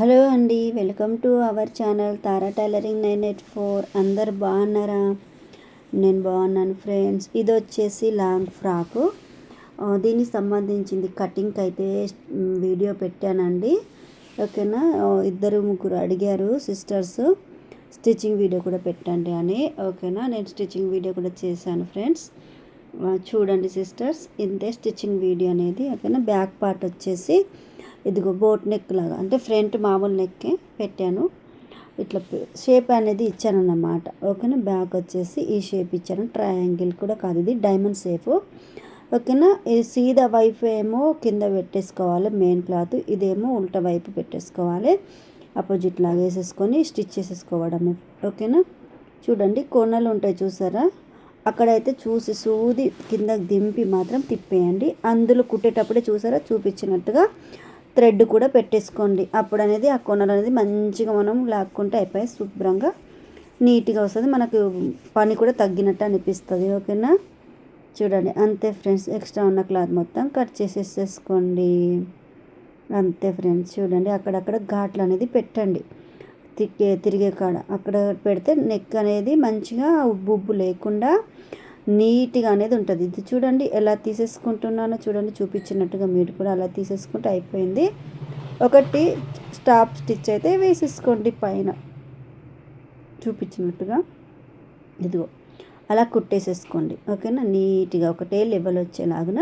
Hello అండి welcome to our channel Tara tailoring nine eight four. అందరు బాగున్నారా? నేను బాగున్నాను ఫ్రెండ్స్. ఇది వచ్చేసి లాంగ్ ఫ్రాకు. దీనికి సంబంధించింది కటింగ్కి అయితే వీడియో పెట్టానండి. ఓకేనా? ఇద్దరు ముగ్గురు అడిగారు సిస్టర్స్. స్టిచ్చింగ్ వీడియో కూడా పెట్టండి అని. ఓకేనా? నేను స్టిచ్చింగ్ వీడియో కూడా చేశాను ఫ్రెండ్స్. చూడండి సిస్టర్స్ ఇంతే స్టిచ్చింగ్ వీడియో అనేది. ఓకేనా? బ్యాక్ పార్ట్ వచ్చేసి ఇదిగో బోట్ నెక్ లాగా అంటే ఫ్రంట్ మామూలు నెక్కే పెట్టాను. ఇట్లా షేప్ అనేది ఇచ్చాను అన్నమాట ఓకేనా? బ్యాక్ వచ్చేసి ఈ షేప్ ఇచ్చాను. ట్రయాంగిల్ కూడా కాదు ఇది డైమండ్ షేప్. ఓకేనా? ఈ సీదా వైపు ఏమో కింద పెట్టేసుకోవాలి మెయిన్ క్లాత్. ఇదేమో ఉల్టా వైపు పెట్టేసుకోవాలి. అపోజిట్ లాగా వేసేసుకొని స్టిచ్ చేసేసుకోవడమే. ఓకేనా? చూడండి కొనలు ఉంటాయి చూసారా? అక్కడైతే చూసి సూది కిందకి దింపి మాత్రం తిప్పేయండి. అందులో కుట్టేటప్పుడే చూసారా? చూపించినట్టుగా థ్రెడ్ కూడా పెట్టేసుకోండి. అప్పుడు అనేది ఆ కొనలు అనేది మంచిగా మనం లాక్కుంటే అయిపోయి శుభ్రంగా నీట్గా వస్తుంది. మనకు పని కూడా తగ్గినట్టు అనిపిస్తుంది. ఓకేనా? చూడండి. అంతే ఫ్రెండ్స్ ఎక్స్ట్రా ఉన్న క్లాత్ మొత్తం కట్ చేసేసేసుకోండి. అంతే ఫ్రెండ్స్ చూడండి. అక్కడక్కడ ఘాట్లు అనేది పెట్టండి. తిరిగే తిరిగే కాడ. అక్కడ పెడితే నెక్ అనేది మంచిగా ఉబ్బు ఉబ్బు లేకుండా నీట్గా అనేది ఉంటుంది. ఇది చూడండి ఎలా తీసేసుకుంటున్నానో చూడండి చూపించినట్టుగా మీరు కూడా అలా తీసేసుకుంటే అయిపోయింది. ఒకటి స్టాప్ స్టిచ్ అయితే వేసేసుకోండి పైన. చూపించినట్టుగా. ఇదిగో అలా కుట్టేసేసుకోండి. ఓకేనా? నీట్గా ఒకటే లెవెల్ వచ్చేలాగున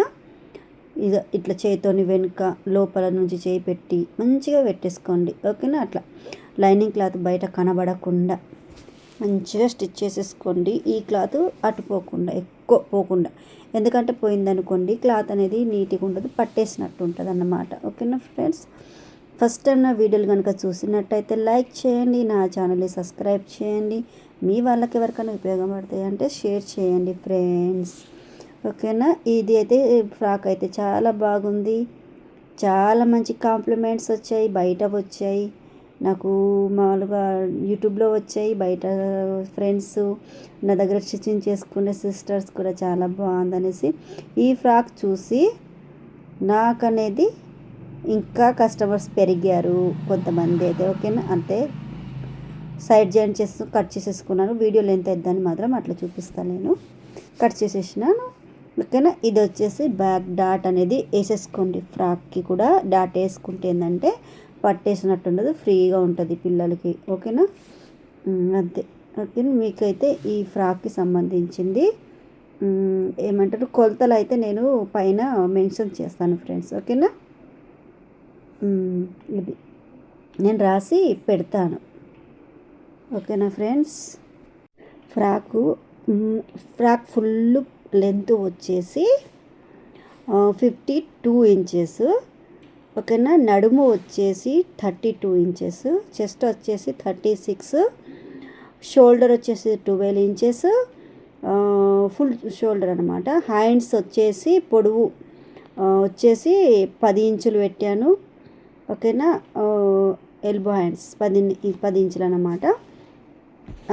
ఇక ఇట్లా చేతితోని వెనుక లోపల నుంచి చేయి పెట్టి మంచిగా పెట్టేసుకోండి. ఓకేనా? అట్లా. లైనింగ్ క్లాత్ బయట కనబడకుండా మంచిగా స్టిచ్ చేసేసుకోండి. ఈ క్లాత్ అటు పోకుండా ఎక్కువ పోకుండా. ఎందుకంటే పోయిందనుకోండి క్లాత్ అనేది నీట్గా ఉండదు పట్టేసినట్టు ఉంటుంది అన్నమాట ఓకేనా ఫ్రెండ్స్? ఫస్ట్ టైం నా వీడియోలు కనుక చూసినట్టయితే లైక్ చేయండి నా ఛానల్ని సబ్స్క్రైబ్ చేయండి. మీ వాళ్ళకి ఎవరికైనా ఉపయోగపడతాయి అంటే షేర్ చేయండి ఫ్రెండ్స్. ఓకేనా? ఇది అయితే ఫ్రాక్ అయితే చాలా బాగుంది. చాలా మంచి కాంప్లిమెంట్స్ వచ్చాయి బయట వచ్చాయి. నాకు మామూలుగా యూట్యూబ్లో వచ్చాయి. బయట ఫ్రెండ్స్ నా దగ్గర స్టిచ్చింగ్ చేసుకునే సిస్టర్స్ కూడా చాలా బాగుందనేసి ఈ ఫ్రాక్ చూసి నాకనేది ఇంకా కస్టమర్స్ పెరిగారు కొంతమంది అయితే ఓకేనా? అంతే సైడ్ జాయిన్ చేస్తూ కట్ చేసేసుకున్నాను. వీడియో లెంత్ అయిద్దని మాత్రం అట్లా చూపిస్తాను నేను. కట్ చేసేసినాను. ఓకేనా? ఇది వచ్చేసి బ్యాక్ డాట్ అనేది వేసేసుకోండి ఫ్రాక్కి కూడా. డాట్ వేసుకుంటే ఏంటంటే పట్టేసినట్టు ఉండదు ఫ్రీగా ఉంటుంది పిల్లలకి. ఓకేనా? అంతే. ఓకే మీకైతే ఈ ఫ్రాక్కి సంబంధించింది. ఏమంటారు? కొలతలు అయితే నేను పైన మెన్షన్ చేస్తాను ఫ్రెండ్స్. ఓకేనా? ఇది నేను రాసి పెడతాను. ఓకేనా friends? Frock frock full length వచ్చేసి ఫిఫ్టీ టూ ఇంచెస్. ఓకేనా నడుము వచ్చేసి థర్టీ టూ ఇంచెస్ చెస్ట్ వచ్చేసి థర్టీ సిక్స్ షోల్డర్ వచ్చేసి ట్వెల్వ్ ఇంచెస్ ఫుల్ షోల్డర్ అనమాట హ్యాండ్స్ వచ్చేసి పొడవు వచ్చేసి పది ఇంచులు పెట్టాను. ఓకేనా ఎల్బో హ్యాండ్స్ పది పది ఇంచులు అనమాట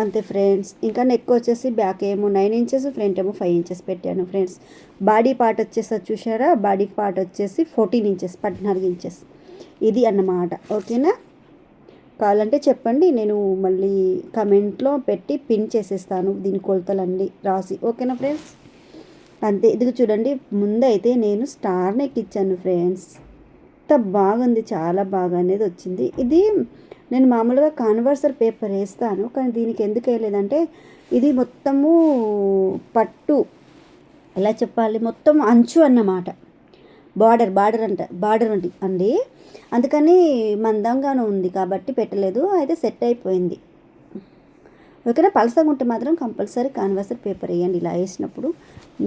అంతే ఫ్రెండ్స్. ఇంకా నెక్ వచ్చేసి బ్యాక్ ఏమో నైన్ ఇంచెస్ ఫ్రంట్ ఏమో ఫైవ్ ఇంచెస్ పెట్టాను ఫ్రెండ్స్. బాడీ పార్ట్ వచ్చేసి చూసారా బాడీ పార్ట్ వచ్చేసి ఫోర్టీన్ ఇంచెస్ పద్నాలుగు ఇంచెస్ ఇది అన్నమాట. ఓకేనా కావాలంటే చెప్పండి నేను మళ్ళీ కమెంట్లో పెట్టి పిన్ చేసేస్తాను దీని కొలతలన్నీ రాసి. ఓకేనా ఫ్రెండ్స్? అంతే. ఇది చూడండి ముందైతే నేను స్టార్ నెక్ ఇచ్చాను ఫ్రెండ్స్. ఎంత బాగుంది చాలా బాగా అనేది వచ్చింది. ఇది నేను మామూలుగా కాన్వర్సర్ పేపర్ వేస్తాను కానీ దీనికి ఎందుకు వేయలేదంటే ఇది మొత్తము పట్టు. ఎలా చెప్పాలి? మొత్తం అంచు అన్నమాట. బార్డర్ బార్డర్ అంట బార్డర్ అండి అండి అందుకని మందంగానే ఉంది కాబట్టి పెట్టలేదు అయితే సెట్ అయిపోయింది. ఓకేనా? పలసగా ఉంటే మాత్రం కంపల్సరీ కాన్వర్సర్ పేపర్ వేయండి. ఇలా వేసినప్పుడు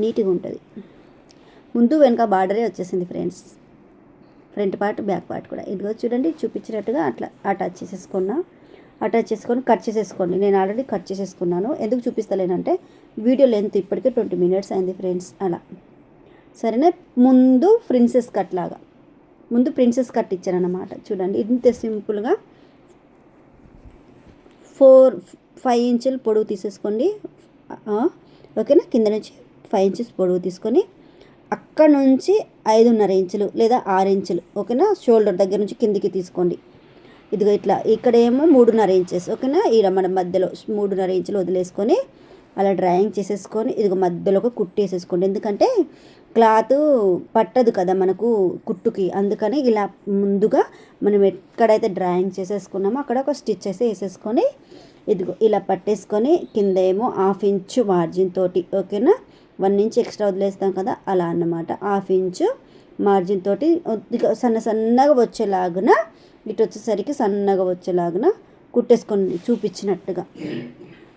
నీట్గా ఉంటుంది. ముందు వెనుక బార్డరే వచ్చేసింది friends. Front part back part కూడా. ఇదిగో చూడండి చూపించినట్టుగా అట్లా అటాచ్ చేసేసుకున్నా. అటాచ్ చేసుకొని కట్ చేసేసుకోండి. నేను ఆల్రెడీ కట్ చేసేసుకున్నాను. ఎందుకు చూపిస్తలేనంటే వీడియో లెంత్ ఇప్పటికే ట్వంటీ మినిట్స్ అయింది ఫ్రెండ్స్ అలా. సరేనా? ముందు ప్రిన్సెస్ కట్ లాగా. ముందు ప్రిన్సెస్ కట్ ఇచ్చానన్నమాట చూడండి ఇంత సింపుల్గా ఫోర్ ఫైవ్ ఇంచులు పొడవు తీసేసుకోండి. ఓకేనా? కింద నుంచి ఫైవ్ ఇంచెస్ పొడవు తీసుకొని అక్కడ నుంచి ఐదున్నర ఇంచులు లేదా ఆరు ఇంచులు. ఓకేనా? షోల్డర్ దగ్గర నుంచి కిందికి తీసుకోండి. ఇదిగో ఇట్లా. ఇక్కడ ఏమో మూడున్నర ఇంచెస్. ఓకేనా? ఈ మన మధ్యలో మూడున్నర ఇంచులు వదిలేసుకొని అలా డ్రాయింగ్ చేసేసుకొని ఇదిగో మధ్యలో ఒక కుట్టు వేసేసుకోండి. ఎందుకంటే క్లాత్ పట్టదు కదా మనకు కుట్టుకి. అందుకని ఇలా ముందుగా మనం ఎక్కడైతే డ్రాయింగ్ చేసేసుకున్నామో అక్కడ ఒక స్టిచ్ వేసి వేసేసుకొని ఇదిగో ఇలా పట్టేసుకొని కింద ఏమో హాఫ్ ఇంచు మార్జిన్ తోటి. ఓకేనా? వన్ ఇంచ్ ఎక్స్ట్రా వదిలేస్తాం కదా అలా అన్నమాట. హాఫ్ ఇంచు మార్జిన్ తోటి సన్న సన్నగా వచ్చేలాగున ఇటు వచ్చేసరికి సన్నగా వచ్చేలాగున కుట్టేసుకొని చూపించినట్టుగా.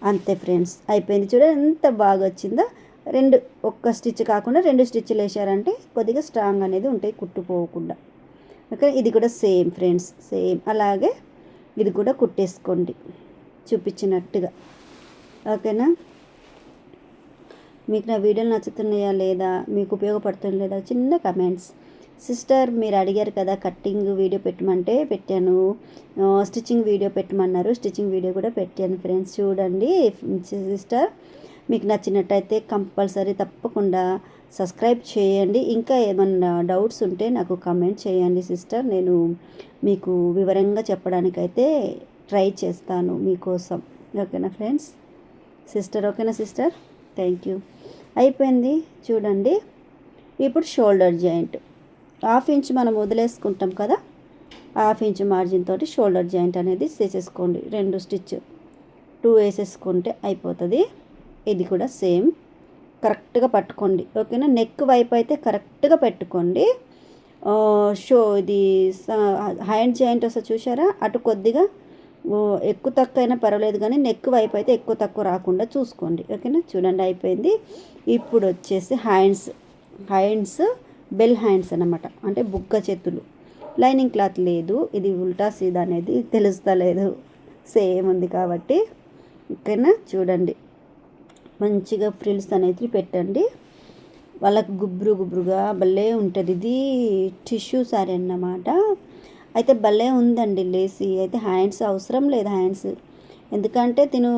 అంతే ఫ్రెండ్స్ అయిపోయింది చూడండి ఎంత బాగా వచ్చిందో. రెండు ఒక్క స్టిచ్ కాకుండా రెండు స్టిచ్లు వేసారంటే కొద్దిగా స్ట్రాంగ్ అనేది ఉంటాయి కుట్టుపోకుండా ఓకే ఇది కూడా సేమ్ ఫ్రెండ్స్ సేమ్. అలాగే ఇది కూడా కుట్టేసుకోండి చూపించినట్టుగా. ఓకేనా? మీకు నా వీడియోలు నచ్చుతున్నాయా లేదా మీకు ఉపయోగపడుతుంది లేదా చిన్న కమెంట్స్ సిస్టర్ మీరు అడిగారు కదా కట్టింగ్ వీడియో పెట్టమంటే పెట్టాను. స్టిచ్చింగ్ వీడియో పెట్టమన్నారు స్టిచ్చింగ్ వీడియో కూడా పెట్టాను ఫ్రెండ్స్ చూడండి సిస్టర్ మీకు నచ్చినట్టయితే కంపల్సరీ తప్పకుండా సబ్స్క్రైబ్ చేయండి. ఇంకా ఏమన్నా డౌట్స్ ఉంటే నాకు కమెంట్ చేయండి సిస్టర్ నేను మీకు వివరంగా చెప్పడానికైతే ట్రై చేస్తాను మీకోసం. ఓకేనా ఫ్రెండ్స్ సిస్టర్ ఓకేనా సిస్టర్ థ్యాంక్ యూ అయిపోయింది. చూడండి. ఇప్పుడు షోల్డర్ జాయింట్ హాఫ్ ఇంచ్ మనం వదిలేసుకుంటాం కదా. హాఫ్ ఇంచ్ మార్జిన్ తోటి షోల్డర్ జాయింట్ అనేది చేసేసుకోండి. రెండు స్టిచ్ టూ వేసేసుకుంటే అయిపోతుంది. ఇది కూడా సేమ్ కరెక్ట్గా పట్టుకోండి. ఓకేనా నెక్ వైపు అయితే కరెక్ట్గా పెట్టుకోండి. షో ఇది హ్యాండ్ జాయింట్ వస్తే చూసారా అటు కొద్దిగా ఎక్కువ తక్కువ అయినా పర్వాలేదు కానీ నెక్ వైపు అయితే ఎక్కువ తక్కువ రాకుండా చూసుకోండి. ఓకేనా? చూడండి అయిపోయింది. ఇప్పుడు వచ్చేసి హ్యాండ్స్ హ్యాండ్స్ బెల్ హ్యాండ్స్ అనమాట అంటే బుగ్గ చేతులు. లైనింగ్ క్లాత్ లేదు. ఇది ఉల్టా సీదా అనేది తెలుస్తలేదు సేమ్ ఉంది కాబట్టి. ఓకేనా? చూడండి. మంచిగా ఫ్రిల్స్ అనేది పెట్టండి. వాళ్ళకి గుబ్బురు గుబ్బురుగా భలే ఉంటుంది. ఇది టిష్యూ సారీ అన్నమాట. అయితే భలే ఉందండి లేసి. అయితే హ్యాండ్స్ అవసరం లేదు హ్యాండ్స్. ఎందుకంటే తిను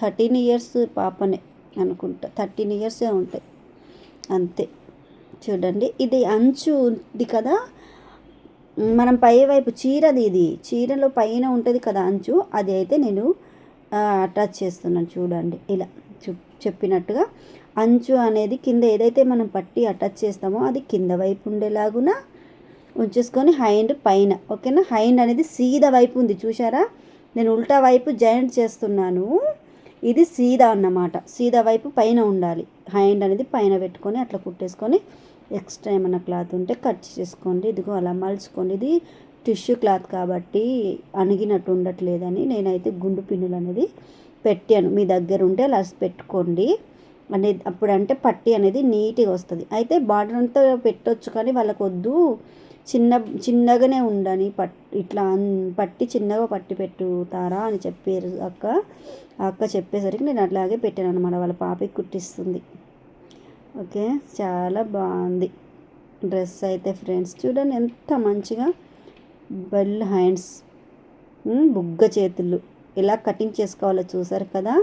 థర్టీన్ ఇయర్స్ పాపనే అనుకుంటా. థర్టీన్ ఇయర్సే ఉంటాయి. అంతే. చూడండి. ఇది అంచు ఉంది కదా. మనం పై వైపు చీరది ఇది. చీరలో పైన ఉంటుంది కదా అంచు. అది అయితే నేను అటాచ్ చేస్తున్నాను చూడండి. ఇలా చెప్పినట్టుగా అంచు అనేది కింద ఏదైతే మనం పట్టి అటాచ్ చేస్తామో అది కింద వైపు ఉండేలాగున ఉంచేసుకొని హైండ్ పైన. ఓకేనా? హైండ్ అనేది సీదా వైపు ఉంది. చూసారా నేను ఉల్టా వైపు జాయింట్ చేస్తున్నాను. ఇది సీదా అన్నమాట. సీదా వైపు పైన ఉండాలి. హ్యాండ్ అనేది పైన పెట్టుకొని అట్లా కుట్టేసుకొని ఎక్స్ట్రా ఏమైనా క్లాత్ ఉంటే కట్ చేసుకోండి. ఇదిగో అలా మలుచుకోండి. ఇది టిష్యూ క్లాత్ కాబట్టి అణిగినట్టు ఉండట్లేదని నేనైతే గుండు పిన్నులు అనేది పెట్టాను. మీ దగ్గర ఉంటే అలా పెట్టుకోండి. అనేది అప్పుడంటే పట్టి అనేది నీట్గా వస్తుంది. అయితే బార్డర్ అంతా పెట్టవచ్చు కానీ వాళ్ళకు వద్దు చిన్న చిన్నగానే ఉండని పట్ ఇట్లా పట్టి చిన్నగా పట్టి పెట్టుతారా అని చెప్పారు అక్క. అక్క చెప్పేసరికి నేను అట్లాగే పెట్టాను అనమాట వాళ్ళ పాపకి కుట్టిస్తుంది. ఓకే? చాలా బాగుంది. డ్రెస్ అయితే ఫ్రెండ్స్. చూడండి ఎంత మంచిగా బెల్ హ్యాండ్స్. బుగ్గ చేతులు. ఎలా కటింగ్ చేసుకోవాలో చూసారు కదా?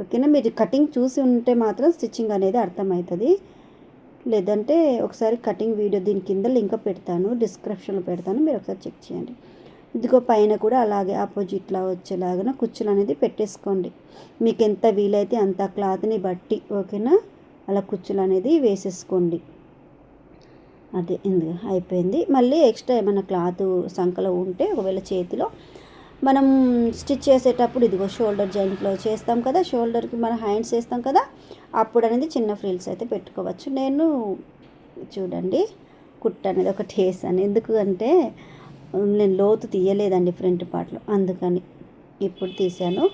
ఓకేనా? మీరు కటింగ్ చూసి ఉంటే మాత్రం స్టిచ్చింగ్ అనేది అర్థమవుతుంది. లేదంటే ఒకసారి కటింగ్ వీడియో దీని కింద లింక్ పెడతాను డిస్క్రిప్షన్లో పెడతాను మీరు ఒకసారి చెక్ చేయండి. ఇదిగో పైన కూడా అలాగే ఆపోజిట్లో వచ్చేలాగా కుచ్చులు అనేది పెట్టేసుకోండి. మీకు ఎంత వీలైతే అంత క్లాత్ని బట్టి ఓకేనా? అలా కుచ్చులు అనేది వేసేసుకోండి. అదే ఇందుగా అయిపోయింది. మళ్ళీ ఎక్స్ట్రా ఏమైనా క్లాత్ సంకలో ఉంటే ఒకవేళ చేతిలో మనం స్టిచ్ చేసేటప్పుడు ఇదిగో షోల్డర్ జాయింట్లో చేస్తాం కదా షోల్డర్కి మనం హ్యాండ్స్ వేస్తాం కదా అప్పుడు అనేది చిన్న ఫ్రిల్స్ అయితే పెట్టుకోవచ్చు. నేను చూడండి కుట్ అనేది ఒకటి వేసాను. ఎందుకు అంటే నేను లోతు తీయలేదండి ఫ్రంట్ పార్ట్లో అందుకని ఇప్పుడు తీసాను.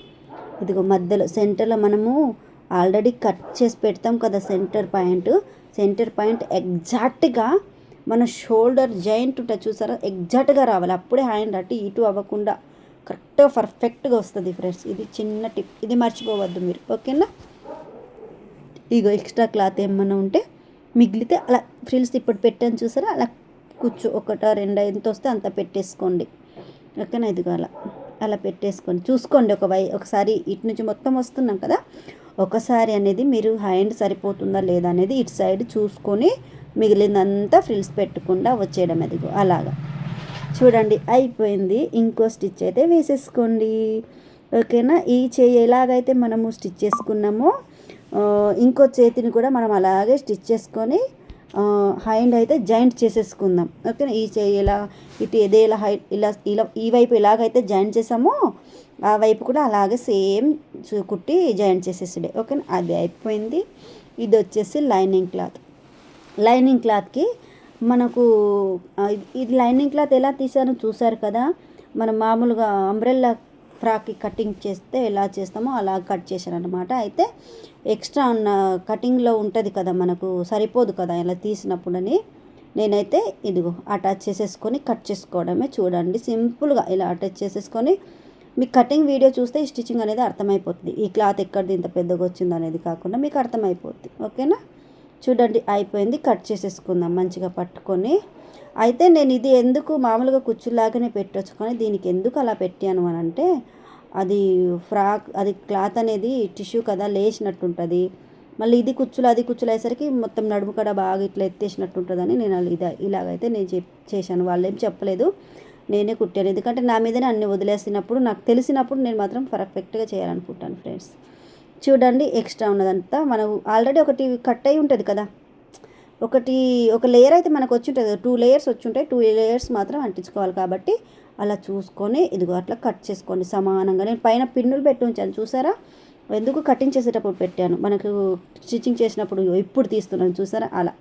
ఇదిగో మధ్యలో సెంటర్లో మనము ఆల్రెడీ కట్ చేసి పెడతాం కదా సెంటర్ పాయింట్. సెంటర్ పాయింట్ ఎగ్జాక్ట్గా మన షోల్డర్ జాయింట్ ఉంటుంది చూసారా ఎగ్జాక్ట్గా రావాలి. అప్పుడే హ్యాండ్ అటు ఇటు అవ్వకుండా కరెక్ట్గా పర్ఫెక్ట్గా వస్తుంది ఫ్రెండ్స్. ఇది చిన్న టిప్. ఇది మర్చిపోవద్దు మీరు. ఓకేనా? ఇగో ఎక్స్ట్రా క్లాత్ ఏమన్నా ఉంటే మిగిలితే అలా ఫ్రిల్స్ ఇప్పుడు పెట్టాను చూసారా? అలా కూర్చో. ఒకట రెండు ఎంత వస్తే అంత పెట్టేసుకోండి. ఓకేనా? ఇదిగో అలా. అలా పెట్టేసుకోండి. చూసుకోండి. ఒక వై ఒకసారి ఇటు నుంచి మొత్తం వస్తున్నాం కదా? ఒకసారి అనేది మీరు హ్యాండ్ సరిపోతుందా లేదా అనేది ఇటు సైడ్ చూసుకొని మిగిలిందంతా ఫ్రిల్స్ పెట్టకుండా వచ్చేయడం అదిగో. అలాగా. చూడండి అయిపోయింది. ఇంకో స్టిచ్ అయితే వేసేసుకోండి. ఓకేనా? ఈ చేయి ఎలాగైతే మనము స్టిచ్ చేసుకున్నామో ఇంకో చేతిని కూడా మనం అలాగే స్టిచ్ చేసుకొని హ్యాండ్ అయితే జాయింట్ చేసేసుకుందాం. ఓకేనా? ఈ చేయి ఎలా ఇటు ఏదే ఇలా హై ఇలా ఇలా ఈ వైపు ఎలాగైతే జాయింట్ చేసామో ఆ వైపు కూడా అలాగే సేమ్ కుట్టి జాయింట్ చేసేసిండే. ఓకేనా? అది అయిపోయింది. ఇది వచ్చేసి లైనింగ్ క్లాత్. లైనింగ్ క్లాత్కి మనకు ఇది లైనింగ్ క్లాత్ ఎలా తీసానో చూసారు కదా. మనం మామూలుగా అంబ్రెల్లా ఫ్రాక్కి కటింగ్ చేస్తే ఎలా చేస్తామో అలా కట్ చేశాను అనమాట అయితే ఎక్స్ట్రా ఉన్న కటింగ్లో ఉంటుంది కదా మనకు సరిపోదు కదా ఇలా తీసినప్పుడని. నేనైతే ఇదిగో అటాచ్ చేసేసుకొని కట్ చేసుకోవడమే చూడండి. సింపుల్గా ఇలా అటాచ్ చేసేసుకొని మీకు కటింగ్ వీడియో చూస్తే ఈ స్టిచ్చింగ్ అనేది అర్థమైపోతుంది. ఈ క్లాత్ ఎక్కడిది ఇంత పెద్దగా వచ్చింది అనేది కాకుండా మీకు అర్థమైపోతుంది ఓకేనా? చూడండి అయిపోయింది. కట్ చేసేసుకుందాం మంచిగా పట్టుకొని. అయితే నేను ఇది ఎందుకు మామూలుగా కుచ్చులాగానే పెట్టొచ్చు కానీ దీనికి ఎందుకు అలా పెట్టాను అని అంటే అది ఫ్రాక్ అది క్లాత్ అనేది టిష్యూ కదా లేచినట్టుంటుంది. మళ్ళీ ఇది కుచ్చులు అది కుచ్చులు అయ్యేసరికి మొత్తం నడుము కడ బాగా ఇట్లా ఎత్తేసినట్టుంటుందని నేను నేను ఇది ఇలాగైతే నేను చెప్ చేశాను. వాళ్ళు ఏం చెప్పలేదు. నేనే కుట్టాను. ఎందుకంటే నా మీదనే అన్ని వదిలేసినప్పుడు నాకు తెలిసినప్పుడు నేను మాత్రం పర్ఫెక్ట్గా చేయాలనుకుంటాను ఫ్రెండ్స్. చూడండి ఎక్స్ట్రా ఉన్నదంతా. మనం ఆల్రెడీ ఒకటి కట్ అయి ఉంటుంది కదా. ఒకటి ఒక లేయర్ అయితే మనకు వచ్చి ఉంటుంది టూ లేయర్స్ వచ్చి ఉంటాయి. టూ లేయర్స్ మాత్రం అంటించుకోవాలి కాబట్టి అలా చూసుకొని ఇదిగో అట్లా కట్ చేసుకోండి సమానంగా. నేను పైన పిన్నులు పెట్టి ఉంచాను చూసారా? ఎందుకు కటింగ్ చేసేటప్పుడు పెట్టాను? మనకు స్టిచ్చింగ్ చేసినప్పుడు ఇప్పుడు తీస్తున్నాను చూసారా? అలా.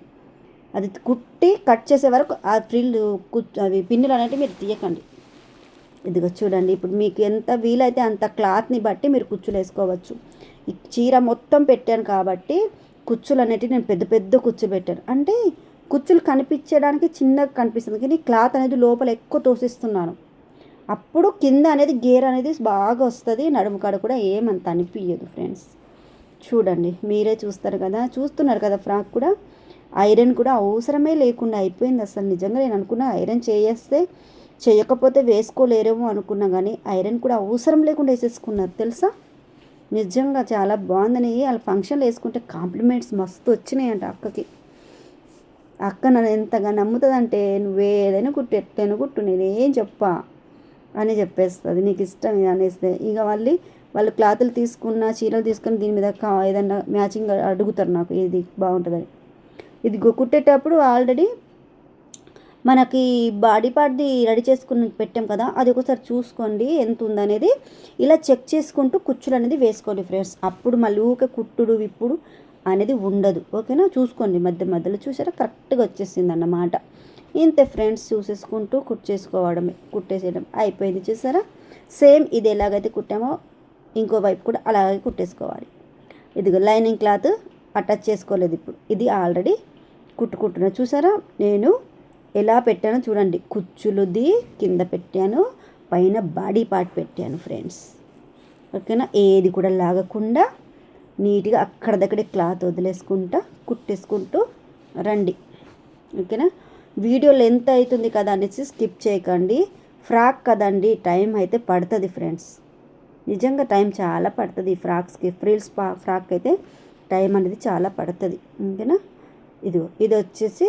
అది కుట్టి కట్ చేసే వరకు ఆ ఫ్రిల్ అవి పిన్నులు అనేవి మీరు తీయకండి. ఇదిగో చూడండి ఇప్పుడు మీకు ఎంత వీలైతే అంత క్లాత్ని బట్టి మీరు కుచ్చులు వేసుకోవచ్చు. ఈ చీర మొత్తం పెట్టాను కాబట్టి కుచ్చులు అనేటివి నేను పెద్ద పెద్ద కుచ్చులు పెట్టాను. అంటే కుచ్చులు కనిపించడానికి చిన్నగా కనిపిస్తుంది. కానీ క్లాత్ అనేది లోపల ఎక్కువ తోసిస్తున్నాను. అప్పుడు కింద అనేది గేర్ అనేది బాగా వస్తుంది. నడుము కాడ కూడా ఏమంత అనిపించదు ఫ్రెండ్స్. చూడండి మీరే చూస్తారు కదా. చూస్తున్నారు కదా ఫ్రాక్ కూడా? ఐరన్ కూడా అవసరమే లేకుండా అయిపోయింది అసలు. నిజంగా నేను అనుకున్నా ఐరన్ చేయేస్తే చేయకపోతే వేసుకోలేరేమో అనుకున్నా. కానీ ఐరన్ కూడా అవసరం లేకుండా వేసేసుకున్నారు. తెలుసా? నిజంగా చాలా బాగుందని. వాళ్ళ ఫంక్షన్లు వేసుకుంటే కాంప్లిమెంట్స్ మస్తు వచ్చినాయంట అక్కకి. అక్క నన్ను ఎంతగా నమ్ముతుందంటే నువ్వు ఏదైనా కుట్టు ఎట్లైనా కుట్టు నేనేం చెప్పా అని చెప్పేస్తుంది. నీకు ఇష్టం ఇది అనేస్తే. ఇక మళ్ళీ వాళ్ళు క్లాతులు తీసుకున్న చీరలు తీసుకుని దీని మీద ఏదన్నా మ్యాచింగ్ అడుగుతారు నాకు ఇది బాగుంటుందని. ఇది కుట్టేటప్పుడు ఆల్రెడీ మనకి బాడీ పార్ట్ది రెడీ చేసుకుని పెట్టాం కదా అది ఒకసారి చూసుకోండి ఎంత ఉందనేది ఇలా చెక్ చేసుకుంటూ కుచ్చులు అనేది వేసుకోండి ఫ్రెండ్స్. అప్పుడు మళ్ళీ ఊకే కుట్టుడు విప్పుడు అనేది ఉండదు. ఓకేనా? చూసుకోండి మధ్య మధ్యలో చూసారా? కరెక్ట్గా వచ్చేసింది అన్నమాట ఇంతే ఫ్రెండ్స్ చూసేసుకుంటూ కుట్టేసుకోవడమే. కుట్టేసేయడం అయిపోయింది చూసారా? సేమ్ ఇది ఎలాగైతే కుట్టామో ఇంకో వైపు కూడా అలాగే కుట్టేసుకోవాలి. ఇదిగో లైనింగ్ క్లాత్ అటాచ్ చేసుకోలేదు ఇప్పుడు. ఇది ఆల్రెడీ కుట్టుకుంటున్నా. చూసారా? నేను ఎలా పెట్టానో చూడండి. కుచ్చులుది కింద పెట్టాను. పైన బాడీ పార్ట్ పెట్టాను ఫ్రెండ్స్. ఓకేనా? ఏది కూడా లాగకుండా నీట్గా అక్కడ దగ్గరే క్లాత్ వదిలేసుకుంటా కుట్టేసుకుంటూ రండి. ఓకేనా? వీడియో లెంత్ అవుతుంది కదా అనేసి స్కిప్ చేయకండి. ఫ్రాక్ కదండి టైం అయితే పడుతుంది ఫ్రెండ్స్. నిజంగా టైం చాలా పడుతుంది. ఈ ఫ్రాక్స్కి ఫ్రిల్స్ ఫ్రాక్ అయితే టైం అనేది చాలా పడుతుంది. ఓకేనా? ఇది ఇది వచ్చేసి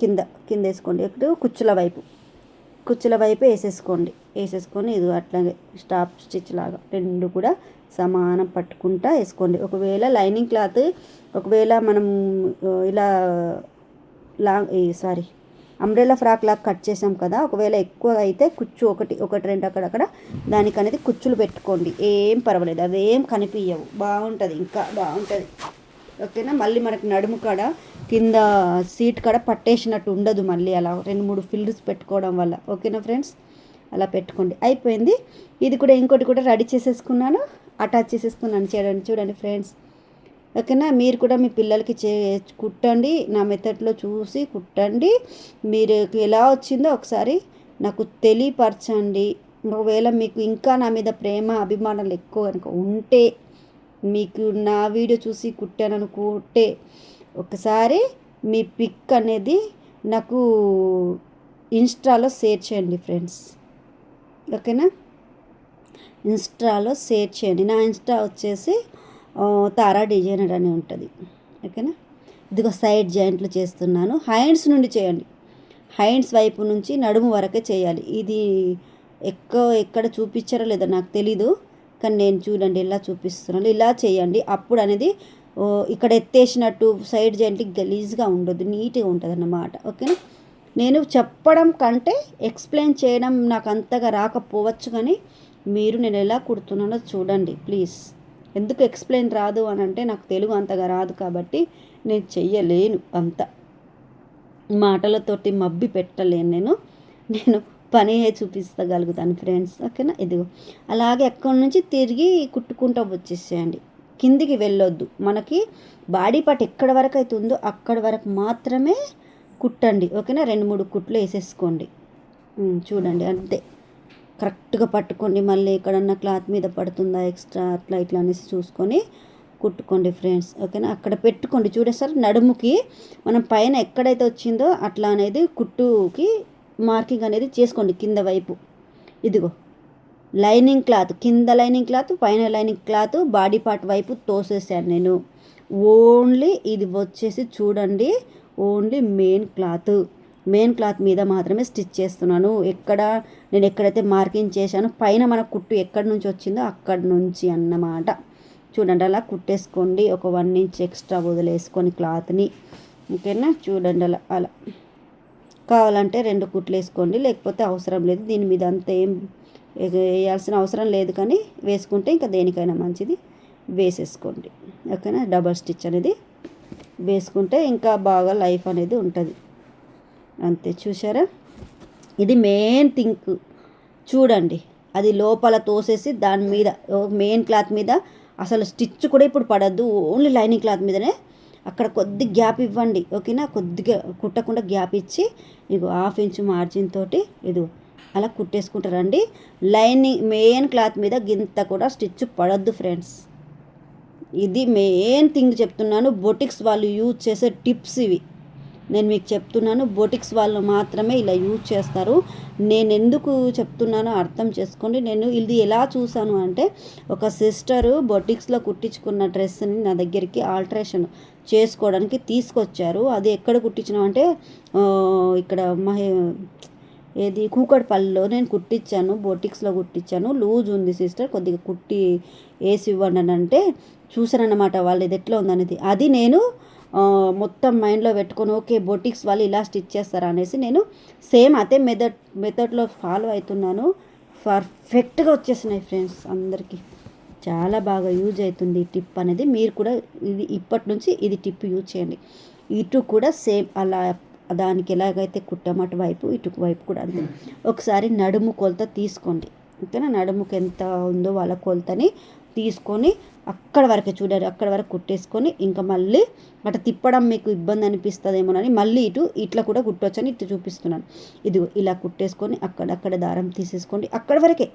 కింద కింద వేసుకోండి ఎక్కడ కుచ్చుల వైపు. కుచ్చుల వైపు వేసేసుకోండి. వేసేసుకొని ఇది అట్లాగే స్టాప్ స్టిచ్ లాగా రెండు కూడా సమానం పట్టుకుంటా వేసుకోండి. ఒకవేళ లైనింగ్ క్లాత్ ఒకవేళ మనం ఇలా లాంగ్ సారీ అంబ్రెల్లా ఫ్రాక్ లాగా కట్ చేసాం కదా ఒకవేళ ఎక్కువ అయితే కుచ్చు ఒకటి ఒకటి రెండు అక్కడక్కడ దానికి అనేది కుచ్చులు పెట్టుకోండి. ఏం పర్వాలేదు. అవేం కనిపించవు బాగుంటుంది. ఇంకా బాగుంటుంది. ఓకేనా? మళ్ళీ మనకి నడుము కాడ కింద సీట్ కాడ పట్టేసినట్టు ఉండదు మళ్ళీ అలా రెండు మూడు ఫిల్డ్స్ పెట్టుకోవడం వల్ల. ఓకేనా ఫ్రెండ్స్? అలా పెట్టుకోండి. అయిపోయింది. ఇది కూడా ఇంకోటి కూడా రెడీ చేసేసుకున్నాను. అటాచ్ చేసేసుకున్నాను. చేయడానికి చూడండి ఫ్రెండ్స్. ఓకేనా? మీరు కూడా మీ పిల్లలకి చే కుట్టండి. నా మెథడ్లో చూసి కుట్టండి. మీరు ఎలా వచ్చిందో ఒకసారి నాకు తెలియపరచండి. ఒకవేళ మీకు ఇంకా నా మీద ప్రేమ అభిమానాలు ఎక్కువ కనుక ఉంటే మీకు నా వీడియో చూసి కుట్టాననుకుంటే ఒకసారి మీ పిక్ అనేది నాకు ఇన్స్టాలో షేర్ చేయండి ఫ్రెండ్స్. ఓకేనా? ఇన్స్టాలో షేర్ చేయండి. నా ఇన్స్టా వచ్చేసి తారా డిజైనర్ అని ఉంటుంది. ఓకేనా? ఇదిగో సైడ్ జాయింట్లు చేస్తున్నాను. హ్యాండ్స్ నుండి చేయండి. హ్యాండ్స్ వైపు నుంచి నడుము వరకే చేయాలి. ఇది ఎక్కువ ఎక్కడ చూపించారో లేదో నాకు తెలీదు. కానీ నేను చూడండి ఇలా చూపిస్తున్నాను ఇలా చేయండి. అప్పుడు అనేది ఇక్కడ ఎత్తేసినట్టు సైడ్ జాయింట్ గలీజ్గా ఉండదు నీట్గా ఉంటుంది అన్నమాట ఓకేనా? నేను చెప్పడం కంటే ఎక్స్ప్లెయిన్ చేయడం నాకు అంతగా రాకపోవచ్చు కానీ మీరు నేను ఎలా కుడుతున్నానో చూడండి ప్లీజ్ ఎందుకు ఎక్స్ప్లెయిన్ రాదు అని అంటే నాకు తెలుగు అంతగా రాదు కాబట్టి నేను చెయ్యలేను అంత. మాటలతోటి మబ్బి పెట్టలేను నేను. నేను పని చూపిస్తగలుగుతాను ఫ్రెండ్స్. ఓకేనా? ఇదిగో. అలాగే ఎక్కడి నుంచి తిరిగి కుట్టుకుంటూ వచ్చేసేయండి. కిందికి వెళ్ళొద్దు. మనకి బాడీ పార్ట్ ఎక్కడ వరకు అయితే ఉందో అక్కడ వరకు మాత్రమే కుట్టండి. ఓకేనా? రెండు మూడు కుట్లు వేసేసుకోండి. చూడండి. అంతే. కరెక్ట్గా పట్టుకోండి. మళ్ళీ ఎక్కడన్నా క్లాత్ మీద పడుతుందా ఎక్స్ట్రా అట్లా ఇట్లా అనేసి చూసుకొని కుట్టుకోండి ఫ్రెండ్స్. ఓకేనా? అక్కడ పెట్టుకోండి. చూడేసరి నడుముకి మనం పైన ఎక్కడైతే వచ్చిందో అట్లా అనేది కుట్టుకి మార్కింగ్ అనేది చేసుకోండి కింద వైపు. ఇదిగో లైనింగ్ క్లాత్ కింద లైనింగ్ క్లాత్ పైన లైనింగ్ క్లాత్ బాడీ పార్ట్ వైపు తోసేసాను నేను. ఓన్లీ ఇది వచ్చేసి చూడండి only main cloth. Main cloth మీద మాత్రమే స్టిచ్ చేస్తున్నాను. ఎక్కడ నేను ఎక్కడైతే మార్కింగ్ చేశానో పైన మన కుట్టు ఎక్కడి నుంచి వచ్చిందో అక్కడి నుంచి అన్నమాట. చూడండి అలా కుట్టేసుకోండి. ఒక వన్ ఇంచ్ ఎక్స్ట్రా వదిలేసుకొని క్లాత్ని. ఓకేనా? చూడండి అలా అలా. కావాలంటే రెండు కుట్లు వేసుకోండి లేకపోతే అవసరం లేదు. దీని మీద అంత ఏం వేయాల్సిన అవసరం లేదు కానీ వేసుకుంటే ఇంకా దేనికైనా మంచిది. వేసేసుకోండి. ఓకేనా? డబల్ స్టిచ్ అనేది వేసుకుంటే ఇంకా బాగా లైఫ్ అనేది ఉంటుంది. అంతే చూసారా ఇది మెయిన్ థింక్. చూడండి. అది లోపల తోసేసి దాని మీద మెయిన్ క్లాత్ మీద అసలు స్టిచ్ కూడా ఇప్పుడు పడద్దు. ఓన్లీ లైనింగ్ క్లాత్ మీదనే అక్కడ కొద్ది గ్యాప్ ఇవ్వండి ఓకేనా? కొద్దిగా కుట్టకుండా గ్యాప్ ఇచ్చి ఇగో హాఫ్ ఇంచ్ మార్జిన్ తోటి ఇది అలా కుట్టేసుకుంటారండి లైనింగ్ మెయిన్ క్లాత్ మీద గింత కూడా స్టిచ్ పడద్దు ఫ్రెండ్స్. ఇది మెయిన్ థింగ్ చెప్తున్నాను బొటిక్స్ వాళ్ళు యూజ్ చేసే టిప్స్ ఇవి. నేను మీకు చెప్తున్నాను బొటిక్స్ వాళ్ళు మాత్రమే ఇలా యూజ్ చేస్తారు. నేను ఎందుకు చెప్తున్నానో అర్థం చేసుకోండి. నేను ఇది ఎలా చూసాను అంటే ఒక సిస్టరు బొటిక్స్లో కుట్టించుకున్న డ్రెస్ని నా దగ్గరికి ఆల్ట్రేషన్ చేసుకోవడానికి తీసుకొచ్చారు. అది ఎక్కడ కుట్టించినాం అంటే ఇక్కడ మహే ఏది కూకట్పల్లిలో నేను కుట్టించాను బొటిక్స్లో కుట్టించాను. లూజ్ ఉంది సిస్టర్ కొద్దిగా కుట్టి వేసి ఇవ్వండి అని అంటే చూసానన్నమాట వాళ్ళు ఇది ఎట్లా ఉందనేది. అది నేను మొత్తం మైండ్లో పెట్టుకొని ఓకే బొటిక్స్ వాళ్ళు ఇలా స్టిచ్ చేస్తారా అనేసి నేను సేమ్ అదే మెథడ్ మెథడ్లో ఫాలో అవుతున్నాను. పర్ఫెక్ట్గా వచ్చేసినాయి ఫ్రెండ్స్ అందరికీ. చాలా బాగా యూజ్ అవుతుంది ఈ టిప్ అనేది. మీరు కూడా ఇది ఇప్పటి నుంచి ఇది టిప్ యూజ్ చేయండి. ఇటు కూడా సేమ్ అలా దానికి ఎలాగైతే కుట్టమటు వైపు ఇటు వైపు కూడా అంతే. ఒకసారి నడుము కొలత తీసుకోండి. ఓకేనా? నడుముకి ఎంత ఉందో వాళ్ళ కొలతని తీసుకొని అక్కడ వరకే చూడాలి అక్కడ వరకు కుట్టేసుకొని ఇంకా మళ్ళీ అటు తిప్పడం మీకు ఇబ్బంది అనిపిస్తుందేమోనని మళ్ళీ ఇటు ఇట్లా కూడా కుట్టొచ్చని ఇటు చూపిస్తున్నాను. ఇది ఇలా కుట్టేసుకొని అక్కడక్కడ దారం తీసేసుకోండి. అక్కడ వరకే.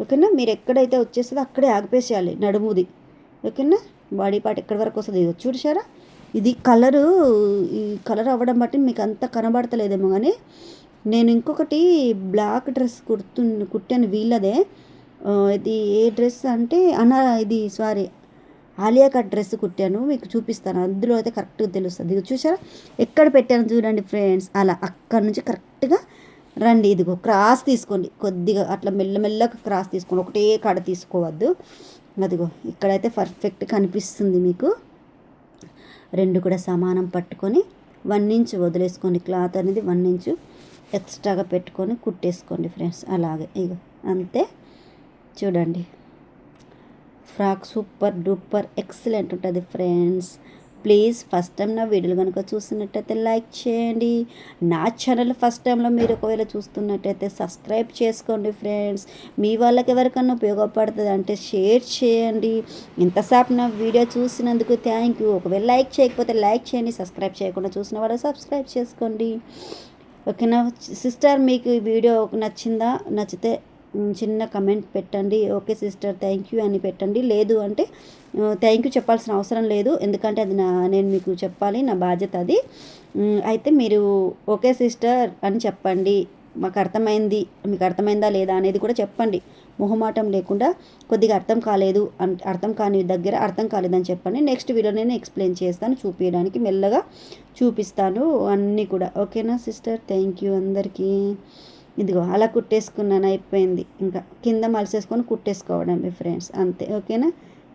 ఓకేనా? మీరు ఎక్కడైతే వచ్చేస్తుందో అక్కడే ఆగిపేసేయాలి నడుముది. ఓకేనా? బాడీ పార్ట్ ఎక్కడి వరకు వస్తుంది ఇది చూసారా ఇది కలరు ఈ కలర్ అవ్వడం బట్టి మీకు అంత కనబడతలేదేమో కానీ నేను ఇంకొకటి బ్లాక్ డ్రెస్ కుర్తు కుట్టాను వీళ్ళదే. ఇది ఏ డ్రెస్ అంటే అనా ఇది సారీ ఆలియా కట్ డ్రెస్ కుట్టాను మీకు చూపిస్తాను. అందులో అయితే కరెక్ట్గా తెలుస్తుంది. ఇది చూసారా ఎక్కడ పెట్టాను చూడండి ఫ్రెండ్స్. అలా అక్కడ నుంచి కరెక్ట్గా రండి ఇదిగో క్రాస్ తీసుకోండి. కొద్దిగా అట్లా మెల్లమెల్లగా క్రాస్ తీసుకోండి. ఒకటే కాడ తీసుకోవద్దు. అదిగో ఇక్కడైతే పర్ఫెక్ట్ కనిపిస్తుంది మీకు. రెండు కూడా సమానం పట్టుకొని వన్ ఇంచ్ వదిలేసుకోండి. క్లాత్ అనేది వన్ ఇంచు ఎక్స్ట్రాగా పెట్టుకొని కుట్టేసుకోండి ఫ్రెండ్స్ అలాగే ఇగో అంతే. చూడండి. ఫ్రాక్ సూపర్ డూపర్ ఎక్సలెంట్ ఉంటుంది ఫ్రెండ్స్ ప్లీజ్ ఫస్ట్ టైం నా వీడియోలు కనుక చూసినట్టయితే లైక్ చేయండి. నా ఛానల్ ఫస్ట్ టైంలో మీరు ఒకవేళ చూస్తున్నట్టయితే సబ్స్క్రైబ్ చేసుకోండి ఫ్రెండ్స్. మీ వాళ్ళకి ఎవరికన్నా ఉపయోగపడుతుంది అంటే షేర్ చేయండి. ఇంతసేపు నా వీడియో చూసినందుకు థ్యాంక్ యూ ఒకవేళ లైక్ చేయకపోతే లైక్ చేయండి. సబ్స్క్రైబ్ చేయకుండా చూసిన వాళ్ళు సబ్స్క్రైబ్ చేసుకోండి. ఓకేనా? సిస్టర్ మీకు ఈ వీడియో నచ్చిందా? నచ్చితే చిన్న కమెంట్ పెట్టండి. ఓకే సిస్టర్ థ్యాంక్ యూ అని పెట్టండి. లేదు అంటే థ్యాంక్ యూ చెప్పాల్సిన అవసరం లేదు. ఎందుకంటే అది నా నేను మీకు చెప్పాలి నా బాధ్యత అది. అయితే మీరు ఓకే సిస్టర్ అని చెప్పండి. మాకు అర్థమైంది. మీకు అర్థమైందా లేదా అనేది కూడా చెప్పండి. మొహమాటం లేకుండా కొద్దిగా అర్థం కాలేదు అర్థం కాని దగ్గర అర్థం కాలేదని చెప్పండి. నెక్స్ట్ వీడియో నేను ఎక్స్ప్లెయిన్ చేస్తాను చూపించడానికి మెల్లగా చూపిస్తాను అన్నీ కూడా. ఓకేనా సిస్టర్ థ్యాంక్ యూ అందరికీ. ఇదిగో అలా కుట్టేసుకున్నాను అయిపోయింది. ఇంకా కింద మలిసేసుకొని కుట్టేసుకోవడం మీ ఫ్రెండ్స్ అంతే ఓకేనా?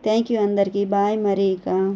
థ్యాంక్ యూ అందరికీ. బాయ్ మరి ఇక